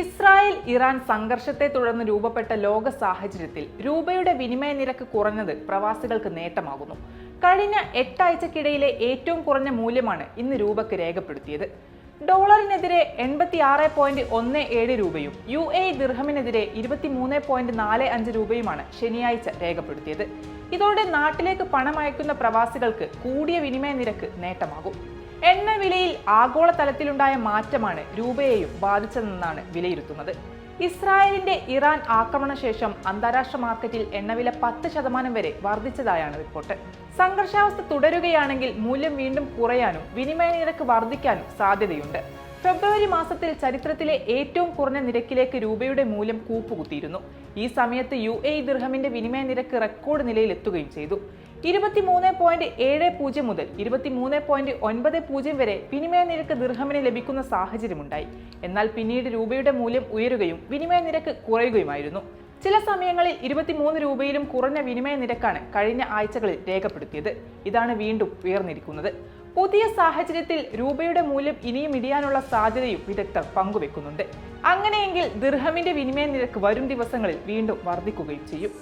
Israel Iran സംഘർഷത്തെ തുടർന്ന് രൂപപ്പെട്ട ലോക സാഹചര്യത്തിൽ രൂപയുടെ വിനിമയ നിരക്ക് കുറഞ്ഞത് പ്രവാസികൾക്ക് നേട്ടമാകുന്നു. കഴിഞ്ഞ എട്ടാഴ്ചക്കിടയിലെ ഏറ്റവും കുറഞ്ഞ മൂല്യമാണ് ഇന്ന് രൂപയ്ക്ക് രേഖപ്പെടുത്തിയത്. ഡോളറിനെതിരെ എൺപത്തി ആറ് പോയിന്റ് ഒന്ന് ഏഴ് രൂപയും യു എ ദിർഹമിനെതിരെ ഇരുപത്തിമൂന്ന് പോയിന്റ് നാല് അഞ്ച് രൂപയുമാണ് ശനിയാഴ്ച രേഖപ്പെടുത്തിയത്. ഇതോടെ നാട്ടിലേക്ക് പണം അയക്കുന്ന പ്രവാസികൾക്ക് കൂടിയ വിനിമയ നിരക്ക് നേട്ടമാകും. എണ്ണ വിലയിൽ ആഗോളതലത്തിലുണ്ടായ മാറ്റമാണ് രൂപയെയും ബാധിച്ചതെന്നാണ് വിലയിരുത്തുന്നത്. ഇസ്രായേലിന്റെ ഇറാൻ ആക്രമണശേഷം അന്താരാഷ്ട്ര മാർക്കറ്റിൽ എണ്ണവില പത്ത് ശതമാനം വരെ വർദ്ധിച്ചതായാണ് റിപ്പോർട്ട്. സംഘർഷാവസ്ഥ തുടരുകയാണെങ്കിൽ മൂല്യം വീണ്ടും കുറയാനും വിനിമയ നിരക്ക് വർദ്ധിക്കാനും സാധ്യതയുണ്ട്. ഫെബ്രുവരി മാസത്തിൽ ചരിത്രത്തിലെ ഏറ്റവും കുറഞ്ഞ നിരക്കിലേക്ക് രൂപയുടെ മൂല്യം കൂപ്പുകുത്തിയിരുന്നു. ഈ സമയത്ത് യു എ ദിർഹമിന്റെ വിനിമയ നിരക്ക് റെക്കോർഡ് നിലയിലെത്തുകയും ചെയ്തു. ഇരുപത്തിമൂന്ന് പോയിന്റ് ഏഴ് പൂജ്യം മുതൽ ഇരുപത്തിമൂന്ന് പോയിന്റ് ഒൻപത് പൂജ്യം വരെ വിനിമയ നിരക്ക് ദീർഘമിന് ലഭിക്കുന്ന സാഹചര്യമുണ്ടായി. എന്നാൽ പിന്നീട് രൂപയുടെ മൂല്യം ഉയരുകയും വിനിമയ നിരക്ക് കുറയുകയുമായിരുന്നു. ചില സമയങ്ങളിൽ ഇരുപത്തിമൂന്ന് രൂപയിലും കുറഞ്ഞ വിനിമയ നിരക്കാണ് കഴിഞ്ഞ ആഴ്ചകളിൽ രേഖപ്പെടുത്തിയത്. ഇതാണ് വീണ്ടും ഉയർന്നിരിക്കുന്നത്. പുതിയ സാഹചര്യത്തിൽ രൂപയുടെ മൂല്യം ഇനിയും ഇടിയാനുള്ള സാധ്യതയും വിദഗ്ധർ പങ്കുവെക്കുന്നുണ്ട്. അങ്ങനെയെങ്കിൽ ദിർഹമിന്റെ വിനിമയ നിരക്ക് വരും ദിവസങ്ങളിൽ വീണ്ടും വർദ്ധിക്കുകയും ചെയ്യും.